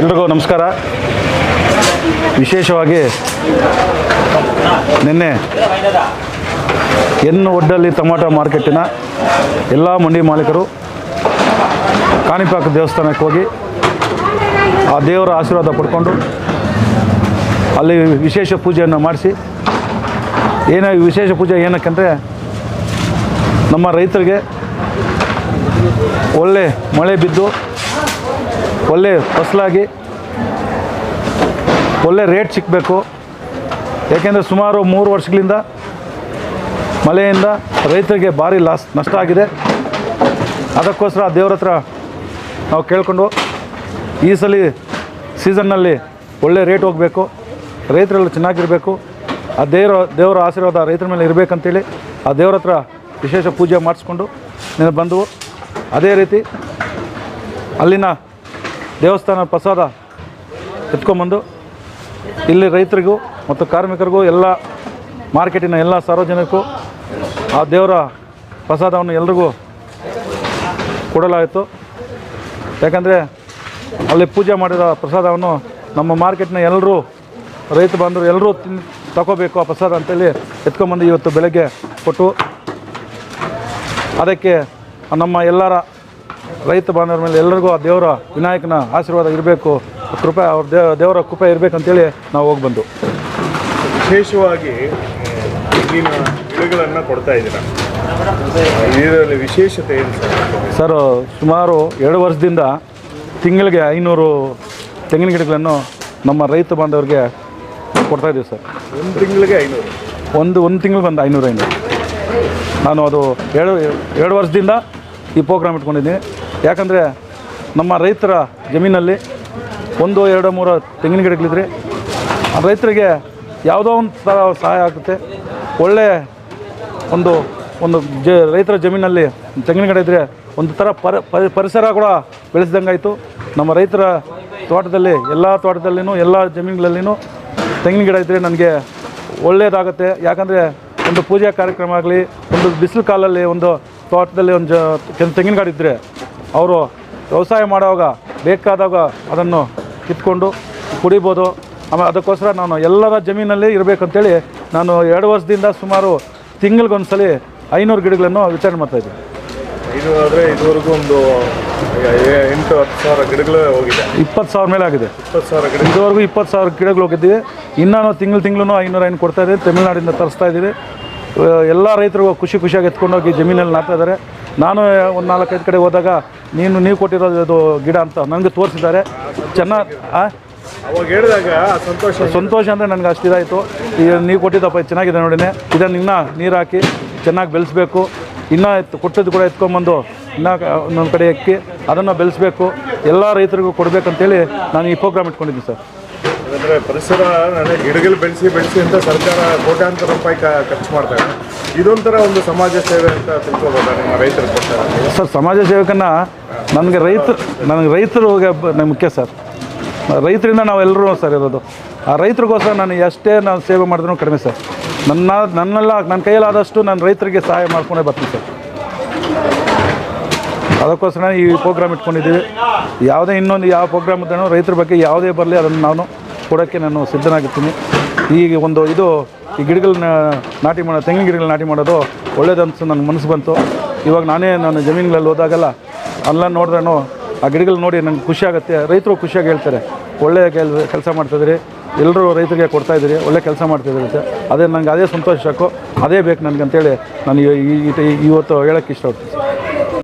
ಎಲ್ರಿಗೂ ನಮಸ್ಕಾರ. ವಿಶೇಷವಾಗಿ ನಿನ್ನೆ ಎನ್ನು ಒಡ್ಡಲ್ಲಿ ಟೊಮಾಟೊ ಮಾರ್ಕೆಟಿನ ಎಲ್ಲ ಮಂಡಿ ಮಾಲೀಕರು ಕಾಣಿಪಾಕ ದೇವಸ್ಥಾನಕ್ಕೆ ಹೋಗಿ ಆ ದೇವರ ಆಶೀರ್ವಾದ ಪಡ್ಕೊಂಡು ಅಲ್ಲಿ ವಿಶೇಷ ಪೂಜೆಯನ್ನು ಮಾಡಿಸಿ. ಏನ ವಿಶೇಷ ಪೂಜೆ ಏನಕ್ಕೆಂದರೆ ನಮ್ಮ ರೈತರಿಗೆ ಒಳ್ಳೆ ಮಳೆ ಬಿದ್ದು ಒಳ್ಳೆ ಫಸಲಾಗಿ ಒಳ್ಳೆ ರೇಟ್ ಸಿಕ್ಕಬೇಕು ಏಕೆಂದರೆ ಸುಮಾರು ಮೂರು ವರ್ಷಗಳಿಂದ ಮಳೆಯಿಂದ ರೈತರಿಗೆ ಭಾರಿ ಲಾಸ್ ನಷ್ಟ ಆಗಿದೆ. ಅದಕ್ಕೋಸ್ಕರ ಆ ದೇವ್ರ ಹತ್ರ ನಾವು ಕೇಳಿಕೊಂಡು ಈ ಸಲ ಸೀಸನ್ನಲ್ಲಿ ಒಳ್ಳೆ ರೇಟ್ ಹೋಗಬೇಕು. ರೈತರೆಲ್ಲ ಚೆನ್ನಾಗಿರಬೇಕು. ಆ ದೇವರ ದೇವರ ಆಶೀರ್ವಾದ ರೈತರ ಮೇಲೆ ಇರಬೇಕಂತೇಳಿ ಆ ದೇವ್ರ ಹತ್ರ ವಿಶೇಷ ಪೂಜೆ ಮಾಡಿಸ್ಕೊಂಡು ಬಂದವು. ಅದೇ ರೀತಿ ಅಲ್ಲಿನ ದೇವಸ್ಥಾನ ಪ್ರಸಾದ ಎತ್ಕೊಂಬಂದು ಇಲ್ಲಿ ರೈತರಿಗೂ ಮತ್ತು ಕಾರ್ಮಿಕರಿಗೂ ಎಲ್ಲ ಮಾರ್ಕೆಟಿನ ಎಲ್ಲ ಸಾರ್ವಜನಿಕರಿಗೂ ಆ ದೇವರ ಪ್ರಸಾದವನ್ನು ಎಲ್ರಿಗೂ ಕೊಡಲಾಯಿತು. ಯಾಕಂದರೆ ಅಲ್ಲಿ ಪೂಜೆ ಮಾಡಿದ ಪ್ರಸಾದವನ್ನು ನಮ್ಮ ಮಾರ್ಕೆಟ್ನ ಎಲ್ಲರೂ ರೈತ ಬಂದರು ಎಲ್ಲರೂ ತಿನ್ ತಗೋಬೇಕು ಆ ಪ್ರಸಾದ ಅಂತೇಳಿ ಎತ್ಕೊಂಬಂದು ಇವತ್ತು ಬೆಳಗ್ಗೆ ಕೊಟ್ಟು ಅದಕ್ಕೆ ನಮ್ಮ ಎಲ್ಲರ ರೈತ ಬಾಂಧವರ ಮೇಲೆ ಎಲ್ಲರಿಗೂ ಆ ದೇವರ ವಿನಾಯಕನ ಆಶೀರ್ವಾದ ಇರಬೇಕು. ಕೃಪೆ ಅವ್ರ ದೇವ ದೇವರ ಕೃಪೆ ಇರಬೇಕಂತೇಳಿ ನಾವು ಹೋಗಿ ಬಂದು. ವಿಶೇಷವಾಗಿ ತೆಂಗಿನ ಗಿಡಗಳನ್ನು ಕೊಡ್ತಾ ಇದ್ದೀರಾ? ಇದರಲ್ಲಿ ವಿಶೇಷತೆ ಏನು ಸರ್? ಸರ್ ಸುಮಾರು ಎರಡು ವರ್ಷದಿಂದ ತಿಂಗಳಿಗೆ ಐನೂರು ತೆಂಗಿನ ಗಿಡಗಳನ್ನು ನಮ್ಮ ರೈತ ಬಾಂಧವರಿಗೆ ಕೊಡ್ತಾಯಿದ್ದೀವಿ ಸರ್. ಒಂದು ತಿಂಗಳಿಗೆ ಐನೂರು? ಒಂದು ಒಂದು ತಿಂಗಳಿಗೆ ಒಂದು ಐನೂರು ಐನೂರು. ನಾನು ಅದು ಎರಡು ಎರಡು ವರ್ಷದಿಂದ ಈ ಪ್ರೋಗ್ರಾಮ್ ಇಟ್ಕೊಂಡಿದ್ದೀನಿ. ಯಾಕಂದರೆ ನಮ್ಮ ರೈತರ ಜಮೀನಲ್ಲಿ ಒಂದು, ಎರಡು, ಮೂರು ತೆಂಗಿನ ಗಿಡಗಳಿದ್ರೆ ರೈತರಿಗೆ ಯಾವುದೋ ಒಂದು ಥರ ಸಹಾಯ ಆಗುತ್ತೆ. ಒಳ್ಳೆ ಒಂದು ಒಂದು ಜ, ರೈತರ ಜಮೀನಲ್ಲಿ ತೆಂಗಿನ ಗಿಡ ಇದ್ದರೆ ಒಂದು ಥರ ಪರ, ಪರಿ- ಪರಿಸರ ಕೂಡ ಬೆಳೆಸ್ದಂಗಾಯಿತು ನಮ್ಮ ರೈತರ ತೋಟದಲ್ಲಿ, ಎಲ್ಲ ತೋಟದಲ್ಲಿನೂ, ಎಲ್ಲ ಜಮೀನುಗಳಲ್ಲಿನೂ ತೆಂಗಿನ ಗಿಡ ಇದ್ದರೆ ನನಗೆ ಒಳ್ಳೆಯದಾಗುತ್ತೆ. ಯಾಕಂದರೆ ಒಂದು ಪೂಜೆ ಕಾರ್ಯಕ್ರಮ ಆಗಲಿ, ಒಂದು ಬಿಸಿಲು ಕಾಲಲ್ಲಿ ಒಂದು ತೋಟದಲ್ಲಿ ಒಂದು ಜ ಕೆಲ ತೆಂಗಿನ ಗಾಡಿ ಇದ್ದರೆ ಅವರು ವ್ಯವಸಾಯ ಮಾಡುವಾಗ ಬೇಕಾದಾಗ ಅದನ್ನು ಕಿತ್ಕೊಂಡು ಕುಡಿಬೋದು. ಆಮೇಲೆ ಅದಕ್ಕೋಸ್ಕರ ನಾನು ಎಲ್ಲರ ಜಮೀನಲ್ಲಿ ಇರಬೇಕಂತೇಳಿ ನಾನು ಎರಡು ವರ್ಷದಿಂದ ಸುಮಾರು ತಿಂಗಳಿಗೊಂದ್ಸಲಿ ಐನೂರು ಗಿಡಗಳನ್ನು ವಿತರಣೆ ಮಾಡ್ತಾಯಿದ್ದೀನಿ ಇದು ಆದರೆ ಇದುವರೆಗೂ ಒಂದು ಎಂಟು ಹತ್ತು ಸಾವಿರ ಗಿಡಗಳು ಹೋಗಿದೆ. ಇಪ್ಪತ್ತು ಸಾವಿರ ಮೇಲೆ ಆಗಿದೆ. ಇಪ್ಪತ್ತು ಸಾವಿರ ಗಿಡ. ಇದುವರೆಗೂ ಇಪ್ಪತ್ತು ಸಾವಿರ ಗಿಡಗಳು ಹೋಗಿದ್ದೀವಿ. ಇನ್ನೂ ತಿಂಗಳು ತಿಂಗಳು ಐನೂರು ಐನು ಕೊಡ್ತಾ ಇದ್ದೀವಿ. ತಮಿಳ್ನಾಡಿಂದ ತರಿಸ್ತಾ ಇದ್ದೀವಿ. ಎಲ್ಲ ರೈತರಿಗೂ ಖುಷಿ ಖುಷಿಯಾಗಿ ಎತ್ಕೊಂಡೋಗಿ ಜಮೀನಲ್ಲಿ ನಾಟ್ತಾ ಇದ್ದಾರೆ. ನಾನು ಒಂದು ನಾಲ್ಕೈದು ಕಡೆ ಹೋದಾಗ ನೀನು ನೀವು ಕೊಟ್ಟಿರೋದು ಇದು ಗಿಡ ಅಂತ ನನಗೆ ತೋರಿಸಿದ್ದಾರೆ. ಚೆನ್ನಾಗಿ ಅವಾಗ ಹೇಳಿದಾಗ ಸಂತೋಷ ಸಂತೋಷ ಅಂದರೆ ನನಗೆ ಅಷ್ಟು ಇದಾಯಿತು. ಈಗ ನೀವು ಕೊಟ್ಟಿದ್ದಪ್ಪ ಚೆನ್ನಾಗಿದೆ ನೋಡಿನೇ. ಇದನ್ನು ಇನ್ನೂ ನೀರು ಹಾಕಿ ಚೆನ್ನಾಗಿ ಬೆಳೆಸಬೇಕು. ಇನ್ನೂ ಎತ್ತು ಕೊಟ್ಟದ್ದು ಕೂಡ ಎತ್ಕೊಂಬಂದು ಇನ್ನೂ ಒಂದೊಂದು ಕಡೆ ಎಕ್ಕಿ ಅದನ್ನು ಬೆಳೆಸಬೇಕು. ಎಲ್ಲ ರೈತರಿಗೂ ಕೊಡಬೇಕಂತೇಳಿ ನಾನು ಈ ಪ್ರೋಗ್ರಾಮ್ ಇಟ್ಕೊಂಡಿದ್ದೀನಿ ಸರ್. ಅಂದರೆ ಪರಿಸರ ನನಗೆ ಗಿಡಗಳು ಬೆಳೆಸಿ ಬೆಳೆಸಿ ಅಂತ ಸರ್ಕಾರ ಕೋಟ್ಯಾಂತರ ರೂಪಾಯಿ ಖರ್ಚು ಮಾಡ್ತಾರೆ ಇದೊಂಥರ ಒಂದು ಸಮಾಜ ಸೇವೆ ಅಂತ ತಿಳ್ಕೊಬೋದಾ ನಿಮ್ಮ ರೈತರ ಕೊಡ್ತಾರೆ ಸರ್ ಸಮಾಜ ಸೇವಕನ ನನಗೆ ರೈತ ನನಗೆ ರೈತರು ನನಗೆ ಮುಖ್ಯ ಸರ್. ರೈತರಿಂದ ನಾವೆಲ್ಲರೂ ಸರ್ ಇರೋದು. ಆ ರೈತರಿಗೋಸ್ಕರ ನಾನು ಎಷ್ಟೇ ನಾನು ಸೇವೆ ಮಾಡಿದ್ರು ಕಡಿಮೆ ಸರ್. ನನ್ನ ನನ್ನೆಲ್ಲ ನನ್ನ ಕೈಯಲ್ಲಾದಷ್ಟು ನಾನು ರೈತರಿಗೆ ಸಹಾಯ ಮಾಡ್ಕೊಂಡೇ ಬರ್ತೀನಿ ಸರ್. ಅದಕ್ಕೋಸ್ಕರ ಈ ಪ್ರೋಗ್ರಾಮ್ ಇಟ್ಕೊಂಡಿದ್ದೀವಿ. ಯಾವುದೇ ಇನ್ನೊಂದು ಯಾವ ಪ್ರೋಗ್ರಾಮ್ ಇದ್ದಾನೋ ರೈತರ ಬಗ್ಗೆ ಯಾವುದೇ ಬರಲಿ ಅದನ್ನು ನಾನು ಕೊಡೋಕ್ಕೆ ನಾನು ಸಿದ್ಧನಾಗಿರ್ತೀನಿ. ಈಗ ಒಂದು ಇದು ಈ ಗಿಡಗಳನ್ನ ನಾಟಿ ಮಾಡೋ, ತೆಂಗಿನ ಗಿಡಗಳ ನಾಟಿ ಮಾಡೋದು ಒಳ್ಳೇದಂತ ನನ್ನ ಮನಸ್ಸು ಬಂತು. ಇವಾಗ ನಾನೇ ನಾನು ಜಮೀನುಗಳಲ್ಲಿ ಹೋದಾಗೆಲ್ಲ ಎಲ್ಲ ನೋಡಿದ್ರೂ ಆ ಗಿಡಗಳು ನೋಡಿ ನನಗೆ ಖುಷಿ ಆಗುತ್ತೆ. ರೈತರು ಖುಷಿಯಾಗಿ ಹೇಳ್ತಾರೆ ಒಳ್ಳೆಯ ಕೆಲ್, ಕೆಲಸ ಮಾಡ್ತಿದ್ದೀರಿ ಎಲ್ಲರೂ ರೈತರಿಗೆ ಕೊಡ್ತಾ ಇದ್ದೀರಿ, ಒಳ್ಳೆ ಕೆಲಸ ಮಾಡ್ತಾಯಿದ್ದೀರಿ ಅಂತ. ಅದೇ ನನಗೆ ಅದೇ ಸಂತೋಷ ಸಾಕು ಅದೇ ಬೇಕು ನನಗೆ ಅಂತೇಳಿ ನಾನು ಈ- ಈ- ಈ- ಇವತ್ತು ಹೇಳೋಕ್ಕೆ ಇಷ್ಟಪಡ್ತೀನಿ